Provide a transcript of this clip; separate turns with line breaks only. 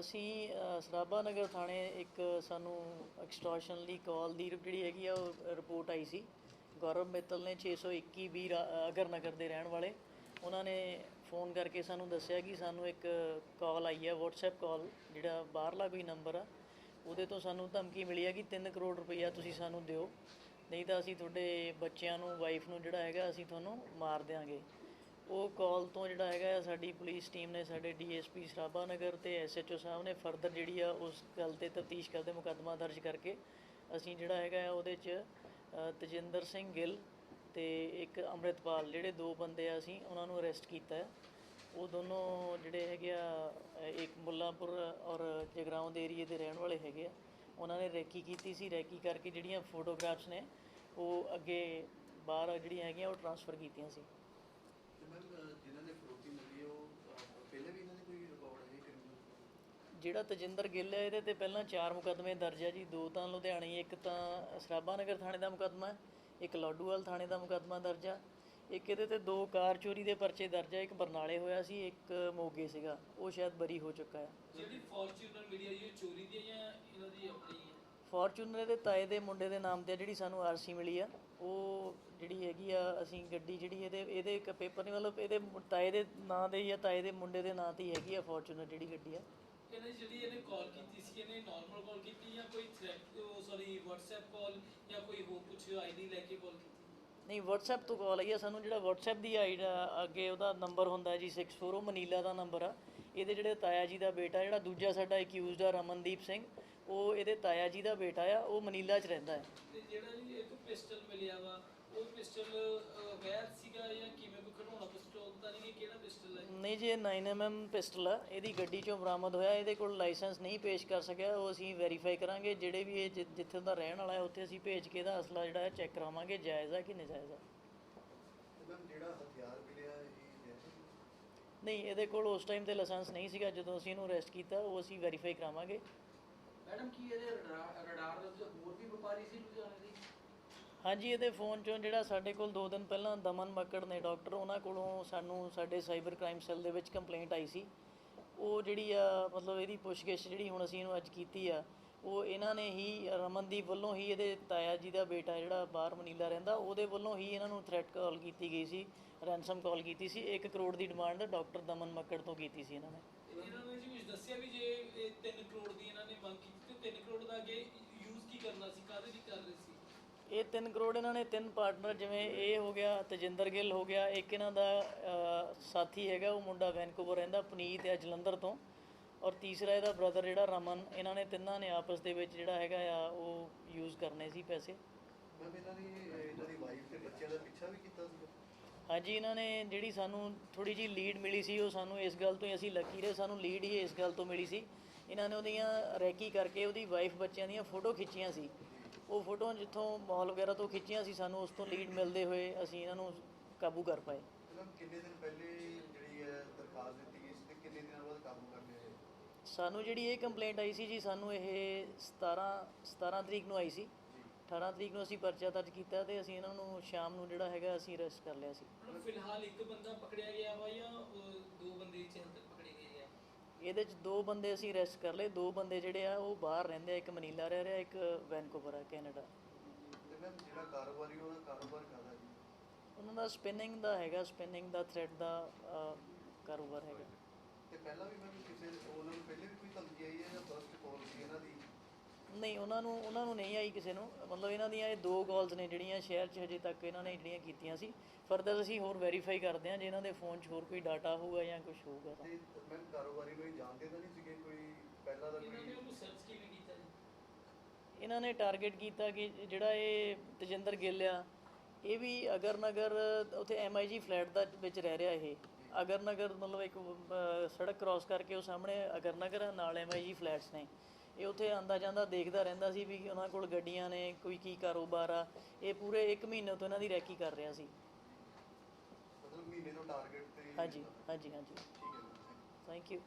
ਅਸੀਂ ਸਰਾਭਾ ਨਗਰ ਥਾਣੇ ਇੱਕ ਸਾਨੂੰ ਐਕਸਟੋਰਸ਼ਨ ਲਈ ਕਾਲ ਦੀ ਜਿਹੜੀ ਹੈਗੀ ਆ, ਉਹ ਰਿਪੋਰਟ ਆਈ ਸੀ। ਗੌਰਵ ਮਿੱਤਲ ਨੇ 621 ਵੀ ਅਗਰ ਨਗਰ ਦੇ ਰਹਿਣ ਵਾਲੇ। ਉਹਨਾਂ ਨੇ ਫੋਨ ਕਰਕੇ ਸਾਨੂੰ ਦੱਸਿਆ ਕਿ ਸਾਨੂੰ ਇੱਕ ਕਾਲ ਆਈ ਹੈ WhatsApp ਕਾਲ ਜਿਹੜਾ ਬਾਹਰਲਾ ਕੋਈ ਨੰਬਰ ਆ, ਉਹਦੇ ਤੋਂ ਸਾਨੂੰ ਧਮਕੀ ਮਿਲੀ ਹੈ ਕਿ 3 ਕਰੋੜ ਰੁਪਈਆ ਤੁਸੀਂ ਸਾਨੂੰ ਦਿਓ। ਨਹੀਂ ਤਾਂ ਅਸੀਂ ਤੁਹਾਡੇ ਬੱਚਿਆਂ ਨੂੰ ਵਾਈਫ ਨੂੰ ਜਿਹੜਾ ਹੈਗਾ, ਅਸੀਂ ਤੁਹਾਨੂੰ ਮਾਰ ਦਿਆਂਗੇ। ਉਹ ਕਾਲ ਤੋਂ ਜਿਹੜਾ ਹੈਗਾ ਆ, ਸਾਡੀ ਪੁਲਿਸ ਟੀਮ ਨੇ ਸਾਡੇ ਡੀਐਸਪੀ ਸਰਾਭਾ ਨਗਰ ਤੇ ਐਸਐਚਓ ਸਾਹਿਬ ਨੇ ਫਰਦਰ ਜਿਹੜੀ ਆ ਉਸ ਗੱਲ ਤੇ ਤਫਤੀਸ਼ ਕਰਦੇ ਮੁਕੱਦਮਾ ਦਰਜ ਕਰਕੇ ਅਸੀਂ ਜਿਹੜਾ ਹੈਗਾ ਆ ਉਹਦੇ ਚ ਤਜਿੰਦਰ ਸਿੰਘ ਗਿੱਲ ਤੇ ਇੱਕ ਅੰਮ੍ਰਿਤਪਾਲ ਜਿਹੜੇ ਦੋ ਬੰਦੇ ਆ ਅਸੀਂ ਉਹਨਾਂ ਨੂੰ ਅਰੈਸਟ ਕੀਤਾ ਹੈ। ਉਹ ਦੋਨੋਂ ਜਿਹੜੇ ਹੈਗੇ ਆ ਇੱਕ ਮੁੱਲਾਪੁਰ ਔਰ ਜਗਰਾਉਂ ਦੇ ਏਰੀਏ ਦੇ ਰਹਿਣ ਵਾਲੇ ਹੈਗੇ ਆ। ਉਹਨਾਂ ਨੇ ਰੈਕੀ ਕੀਤੀ ਸੀ ਰੈਕੀ ਕਰਕੇ ਜਿਹੜੀਆਂ ਫੋਟੋਗ੍ਰਾਫਸ ਨੇ ਉਹ ਅੱਗੇ ਬਾਹਰ ਜਿਹੜੀਆਂ ਹੈਗੀਆਂ ਉਹ ਟਰਾਂਸਫਰ ਕੀਤੀਆਂ ਸੀ। ਜਿਹੜਾ ਤਜਿੰਦਰ ਗਿੱਲ ਹੈ ਇਹਦੇ ਤੇ ਪਹਿਲਾਂ ਚਾਰ ਮੁਕੱਦਮੇ ਦਰਜ ਹੈ ਜੀ। ਦੋ ਤਾਂ ਲੁਧਿਆਣੇ ਇੱਕ ਤਾਂ ਸਰਾਭਾ ਨਗਰ ਥਾਣੇ ਦਾ ਮੁਕੱਦਮਾ ਹੈ, ਇੱਕ ਲਾਡੂਵਾਲ ਥਾਣੇ ਦਾ ਮੁਕੱਦਮਾ ਦਰਜ ਆ। ਇੱਕ ਇਹਦੇ ਤੇ ਦੋ ਕਾਰ ਚੋਰੀ ਦੇ ਪਰਚੇ ਦਰਜ ਆ ਇੱਕ ਬਰਨਾਲੇ ਹੋਇਆ ਸੀ ਇੱਕ ਮੋਗੇ ਸੀਗਾ। ਉਹ ਸ਼ਾਇਦ ਬਰੀ ਹੋ ਚੁੱਕਾ ਹੈ।
ਜਿਹੜੀ ਫੋਰਚੂਨਰ ਮਿਲੀ ਹੈ ਇਹ ਚੋਰੀ ਦੀ ਹੈ ਜਾਂ ਇਹਨਾਂ ਦੀ ਆਪਣੀ ਹੈ
ਫੋਰਚੂਨਰ ਦੇ ਤਾਏ ਦੇ ਮੁੰਡੇ ਦੇ ਨਾਮ ਤੇ ਆ ਜਿਹੜੀ ਸਾਨੂੰ ਆਰਸੀ ਮਿਲੀ ਆ ਉਹ ਜਿਹੜੀ ਹੈਗੀ ਆ ਅਸੀਂ ਗੱਡੀ ਜਿਹੜੀ ਇਹਦੇ ਇਹਦੇ ਇੱਕ ਪੇਪਰ ਨਹੀਂ ਮਤਲਬ ਇਹਦੇ ਮੁ- ਤਾਏ ਦੇ ਨਾਂ ਦੇ ਹੀ ਆ ਤਾਏ ਦੇ ਮੁੰਡੇ ਦੇ ਨਾਂ ਤੇ ਹੀ ਹੈਗੀ ਆ ਫੋਰਚੂਨਰ ਜਿਹੜੀ ਗੱਡੀ ਆ।
ਇਹਨੇ ਜਿਹੜੀ ਇਹਨੇ ਕਾਲ ਕੀਤੀ ਸੀ ਇਹਨੇ ਨਾਰਮਲ ਕਾਲ ਕੀਤੀ ਜਾਂ ਕੋਈ ਥ੍ਰੈਟ ਉਹ ਸੌਰੀ WhatsApp ਕਾਲ ਜਾਂ ਕੋਈ ਹੋਰ ਕੁਝ ਆਈਡੀ ਲੈ ਕੇ ਕਾਲ ਕੀਤੀ?
ਨਹੀਂ WhatsApp ਤੋਂ ਕਾਲ ਆਈ ਆ ਸਾਨੂੰ ਜਿਹੜਾ WhatsApp ਦੀ ਆਈਡੀ ਅੱਗੇ ਉਹਦਾ ਨੰਬਰ ਹੁੰਦਾ ਹੈ ਜੀ 64 ਉਹ ਮਨੀਲਾ ਦਾ ਨੰਬਰ ਆ। ਇਹਦੇ ਜਿਹੜੇ ਤਾਇਆ ਜੀ ਦਾ ਬੇਟਾ ਜਿਹੜਾ ਦੂਜਾ ਸਾਡਾ ਅਕਿਊਜ਼ਡ ਆ ਰਮਨਦੀਪ ਸਿੰਘ ਉਹ ਇਹਦੇ ਤਾਇਆ ਜੀ ਦਾ ਬੇਟਾ ਆ ਉਹ ਮਨੀਲਾ 'ਚ ਰਹਿੰਦਾ ਹੈ।
ਤੇ ਜਿਹੜਾ ਜੀ ਇੱਕ ਪਿਸਟਲ ਮਿਲਿਆ ਵਾ ਉਹ ਪਿਸਟਲ ਵੈਰ ਸੀਗਾ ਜਾਂ ਕਿਵੇਂ ਕੋਈ ਖੜਾਉਣਾ ਪਿਸਟਲ ਤਾਂ ਨਹੀਂ ਕਿ ਕਿਹੜਾ ਪਿਸਟਲ ਹੈ?
ਨਹੀਂ ਜੀ ਇਹ 9mm ਪਿਸਟਲ ਆ। ਇਹਦੀ ਗੱਡੀ 'ਚੋਂ ਬਰਾਮਦ ਹੋਇਆ ਇਹਦੇ ਕੋਲ ਲਾਇਸੈਂਸ ਨਹੀਂ ਪੇਸ਼ ਕਰ ਸਕਿਆ ਉਹ ਅਸੀਂ ਵੈਰੀਫਾਈ ਕਰਾਂਗੇ। ਜਿਹੜੇ ਵੀ ਇਹ ਜਿ- ਜਿੱਥੇ ਦਾ ਰਹਿਣ ਵਾਲਾ ਹੈ ਉੱਥੇ ਅਸੀਂ ਭੇਜ ਕੇ ਇਹਦਾ ਅਸਲਾ ਜਿਹੜਾ ਹੈ ਚੈੱਕ ਕਰਾਵਾਂਗੇ ਜਾਇਜ਼ ਆ ਕਿ ਨਜਾਇਜ਼ ਆ।
ਤੇ ਮੈਮ ਜਿਹੜਾ ਹਥਿਆਰ ਮਿਲਿਆ ਇਹ ਜੈਸੇ
ਨਹੀਂ ਇਹਦੇ ਕੋਲ ਉਸ ਟਾਈਮ ਤੇ ਲਾਇਸੈਂਸ ਨਹੀਂ ਸੀਗਾ ਜਦੋਂ ਅਸੀਂ ਇਹਨੂੰ ਅਰੈਸਟ ਕੀਤਾ ਉਹ ਅਸੀਂ ਵੈਰੀਫਾਈ ਕਰਾਵਾਂਗੇ।
ਮੈਡਮ, ਕੀ ਇਹਦੇ ਰਡਾ- ਰਡਾਰ ਦੇ ਉੱਤੇ ਹੋਰ ਵੀ ਵਪਾਰੀ ਸੀ ਲੁਧਿਆਣੇ ਦੀ?
ਹਾਂਜੀ, ਇਹਦੇ ਫੋਨ ਚੋਂ ਜਿਹੜਾ ਸਾਡੇ ਕੋਲ 2 ਦਿਨ ਪਹਿਲਾਂ ਦਮਨ ਮੱਕੜ ਨੇ ਡਾਕਟਰ, ਉਹਨਾਂ ਕੋਲੋਂ ਸਾਨੂੰ ਸਾਡੇ ਸਾਈਬਰ ਕ੍ਰਾਈਮ ਸੈੱਲ ਦੇ ਵਿੱਚ ਕੰਪਲੇਂਟ ਆਈ ਸੀ। ਉਹ ਜਿਹੜੀ ਆ, ਮਤਲਬ ਇਹਦੀ ਪੁੱਛਗਿੱਛ ਜਿਹੜੀ ਹੁਣ ਅਸੀਂ ਇਹਨੂੰ ਅੱਜ ਕੀਤੀ ਆ ਉਹ ਇਹਨਾਂ ਨੇ ਹੀ ਰਮਨਦੀਪ ਵੱਲੋਂ ਹੀ ਇਹਦੇ ਤਾਇਆ ਜੀ ਦਾ ਬੇਟਾ ਜਿਹੜਾ ਬਾਹਰ ਮਨੀਲਾ ਰਹਿੰਦਾ ਉਹਦੇ ਵੱਲੋਂ ਹੀ ਇਹਨਾਂ ਨੂੰ ਥ੍ਰੈਟ ਕਾਲ ਕੀਤੀ ਗਈ ਸੀ ਰੈਂਸਮ ਕਾਲ ਕੀਤੀ ਸੀ 1 ਕਰੋੜ ਦੀ ਡਿਮਾਂਡ ਡਾਕਟਰ ਦਮਨ ਮੱਕੜ ਤੋਂ ਕੀਤੀ ਸੀ ਇਹਨਾਂ ਨੇ।
ਤੇ ਇਹਨਾਂ ਨੇ ਜੀ ਕੁਝ ਦੱਸਿਆ ਵੀ ਜੇ ਇਹ 3 ਕਰੋੜ ਦੀ ਇਹਨਾਂ ਨੇ ਮੰਗ ਕੀਤੀ ਤੇ 3 ਕਰੋੜ ਦਾ ਅੱਗੇ ਯੂਜ਼ ਕੀ ਕਰਨਾ ਸੀ ਕਾਹਦੇ ਲਈ ਕਰ ਰਹੇ ਸੀ?
ਇਹ 3 ਕਰੋੜ ਇਹਨਾਂ ਨੇ ਤਿੰਨ ਪਾਰਟਨਰ ਜਿਵੇਂ ਇਹ ਹੋ ਗਿਆ ਤਜਿੰਦਰ ਗਿੱਲ ਹੋ ਗਿਆ ਇੱਕ ਇਹਨਾਂ ਦਾ ਸਾਥੀ ਹੈਗਾ ਉਹ ਮੁੰਡਾ ਵੈਨਕੂਵਰ ਰਹਿੰਦਾ ਪੁਨੀਤ ਹੈ ਜਲੰਧਰ ਤੋਂ। ਔਰ ਤੀਸਰਾ ਇਹਦਾ ਬ੍ਰਦਰ ਜਿਹੜਾ ਰਮਨ ਇਹਨਾਂ ਨੇ ਤਿੰਨਾਂ ਨੇ ਆਪਸ ਦੇ ਵਿੱਚ ਜਿਹੜਾ ਹੈਗਾ ਆ ਉਹ ਯੂਜ਼ ਕਰਨੇ ਸੀ ਪੈਸੇ।
ਮੈਮ ਇਹਨਾਂ ਦੀ ਇਹਨਾਂ ਦੀ ਵਾਈਫ ਤੇ ਬੱਚਿਆਂ ਦਾ ਪਿੱਛਾ ਵੀ ਕੀਤਾ ਸੀ
ਹਾਂਜੀ ਇਹਨਾਂ ਨੇ ਜਿਹੜੀ ਸਾਨੂੰ ਥੋੜੀ ਜੀ ਲੀਡ ਮਿਲੀ ਸੀ ਉਹ ਸਾਨੂੰ ਇਸ ਗੱਲ ਤੋਂ ਹੀ ਅਸੀਂ ਲੱਕੀ ਰਹੇ ਸਾਨੂੰ ਲੀਡ ਹੀ ਇਸ ਗੱਲ ਤੋਂ ਮਿਲੀ ਸੀ। ਇਹਨਾਂ ਨੇ ਉਹਦੀਆਂ ਰੈਕੀ ਕਰਕੇ ਉਹਦੀ ਵਾਈਫ ਬੱਚਿਆਂ ਦੀਆਂ ਫੋਟੋ ਖਿੱਚੀਆਂ ਸੀ। ਉਹ ਫੋਟੋ ਜਿੱਥੋਂ ਮਾਲ ਵਗੈਰਾ ਤੋਂ ਖਿੱਚੀਆਂ ਸੀ ਸਾਨੂੰ ਉਸ ਤੋਂ ਲੀਡ ਮਿਲਦੇ ਹੋਏ ਅਸੀਂ ਇਹਨਾਂ ਨੂੰ ਕਾਬੂ ਕਰ ਪਾਏ।
ਕਿੰਨੇ ਦਿਨ ਪਹਿਲੇ ਜਿਹੜੀ ਹੈ ਦਰਖਾਸਤ ਦਿੱਤੀ ਗਈ ਸੀ ਤੇ ਕਿੰਨੇ ਦਿਨਾਂ ਬਾਅਦ ਕਾਬੂ?
ਸਾਨੂੰ ਜਿਹੜੀ ਇਹ ਕੰਪਲੇਂਟ ਆਈ ਸੀ ਜੀ ਸਾਨੂੰ ਇਹ 17 17 ਤਰੀਕ ਨੂੰ ਆਈ ਸੀ। 18 ਤਰੀਕ ਨੂੰ ਅਸੀਂ ਪਰਚਾ ਦਰਜ ਕੀਤਾ ਤੇ ਅਸੀਂ ਇਹਨਾਂ ਨੂੰ ਸ਼ਾਮ ਨੂੰ ਜਿਹੜਾ ਹੈਗਾ ਅਸੀਂ ਅਰੈਸਟ ਕਰ ਲਿਆ ਸੀ।
ਹੁਣ ਫਿਲਹਾਲ ਇੱਕ ਬੰਦਾ ਪਕੜਿਆ ਗਿਆ ਵਾ ਜਾਂ ਦੋ ਬੰਦੇ ਇੱਥੇ ਤੱਕ ਪਕੜੇ ਗਏ ਆ?
ਇਹਦੇ ਚ ਦੋ ਬੰਦੇ ਅਸੀਂ ਅਰੈਸਟ ਕਰ ਲਏ ਦੋ ਬੰਦੇ ਜਿਹੜੇ ਆ ਉਹ ਬਾਹਰ ਰਹਿੰਦੇ ਆ ਇੱਕ ਮਨੀਲਾ ਰਹਿ ਰਿਹਾ ਇੱਕ ਵੈਨਕੂਵਰ ਆ ਕੈਨੇਡਾ।
ਤੇ ਜਿਹੜਾ ਕਾਰੋਬਾਰੀ ਉਹਦਾ ਕਾਰੋਬਾਰ ਕਰਦਾ ਜੀ?
ਉਹਨਾਂ ਦਾ ਸਪਿਨਿੰਗ ਦਾ ਹੈਗਾ ਸਪਿਨਿੰਗ ਦਾ ਥ੍ਰੈਡ ਦਾ ਕਾਰੋਬਾਰ ਹੈਗਾ।
ਤੇ ਪਹਿਲਾਂ ਵੀ ਮੈਮ ਕਿਸੇ ਉਹਨਾਂ ਨੂੰ ਪਹਿਲੇ ਵੀ ਕੋਈ ਧਮਕੀ ਆਈ ਹੈ ਜਾਂ ਫਰਸਟ ਕਾਲ ਸੀ ਇਹਨਾਂ ਦੀ?
ਨਹੀਂ ਉਹਨਾਂ ਨੂੰ ਉਹਨਾਂ ਨੂੰ ਨਹੀਂ ਆਈ ਕਿਸੇ ਨੂੰ। ਮਤਲਬ ਇਹਨਾਂ ਦੀਆਂ ਇਹ ਦੋ ਕਾਲਸ ਨੇ ਜਿਹੜੀਆਂ ਸ਼ਹਿਰ 'ਚ ਹਜੇ ਤੱਕ ਇਹਨਾਂ ਨੇ ਜਿਹੜੀਆਂ ਕੀਤੀਆਂ ਸੀ। ਫਰਦਰ ਅਸੀਂ ਹੋਰ ਵੈਰੀਫਾਈ ਕਰਦੇ ਹਾਂ ਜੇ ਇਹਨਾਂ ਦੇ ਫੋਨ 'ਚ ਹੋਰ ਕੋਈ ਡਾਟਾ ਹੋਊਗਾ ਜਾਂ ਕੁਝ ਹੋਊਗਾ ਤਾਂ।
ਤੇ ਮੈਮ ਕਾਰੋਬਾਰੀ ਨੂੰ ਇਹ ਜਾਣਦੇ ਤਾਂ ਨਹੀਂ ਸੀਗੇ ਕੋਈ ਪਹਿਲਾਂ ਦਾ
ਇਹਨਾਂ ਨੇ
ਕੋਈ
ਉਹਨੂੰ ਸਰਚ ਕਿਵੇਂ ਕੀਤਾ ਜੀ?
ਇਹਨਾਂ ਨੇ ਟਾਰਗੇਟ ਕੀਤਾ ਕਿ ਜਿਹੜਾ ਇਹ ਤਜਿੰਦਰ ਗਿੱਲ ਆ ਇਹ ਵੀ ਅਗਰ ਨਗਰ ਉੱਥੇ ਐਮਆਈਜੀ ਫਲੈਟ ਦਾ ਵਿੱਚ ਰਹਿ ਰਿਹਾ ਇਹ। ਅਗਰ ਨਗਰ ਮਤਲਬ ਇੱਕ ਅਹ, ਸੜਕ ਕ੍ਰਾਸ ਕਰਕੇ ਉਹ ਸਾਹਮਣੇ ਅਗਰ ਨਗਰ ਆ, ਨਾਲ ਐਮਆਈਜੀ ਫਲੈਟਸ ਨੇ। ਇਹ ਉੱਥੇ ਆਂਦਾ ਜਾਂਦਾ ਦੇਖਦਾ ਰਹਿੰਦਾ ਸੀ ਵੀ ਉਹਨਾਂ ਕੋਲ ਗੱਡੀਆਂ ਨੇ ਕੋਈ ਕੀ ਕਾਰੋਬਾਰ ਆ। ਇਹ ਪੂਰੇ 1 ਮਹੀਨੇ ਤੋਂ ਇਹਨਾਂ ਦੀ ਰੈਕੀ ਕਰ ਰਿਹਾ ਸੀ।
ਮਤਲਬ ਮਹੀਨੇ ਤੋਂ ਟਾਰਗੇਟ ਤੇ
ਹਾਂਜੀ ਹਾਂਜੀ ਹਾਂਜੀ।
ਠੀਕ ਹੈ
ਥੈਂਕ ਯੂ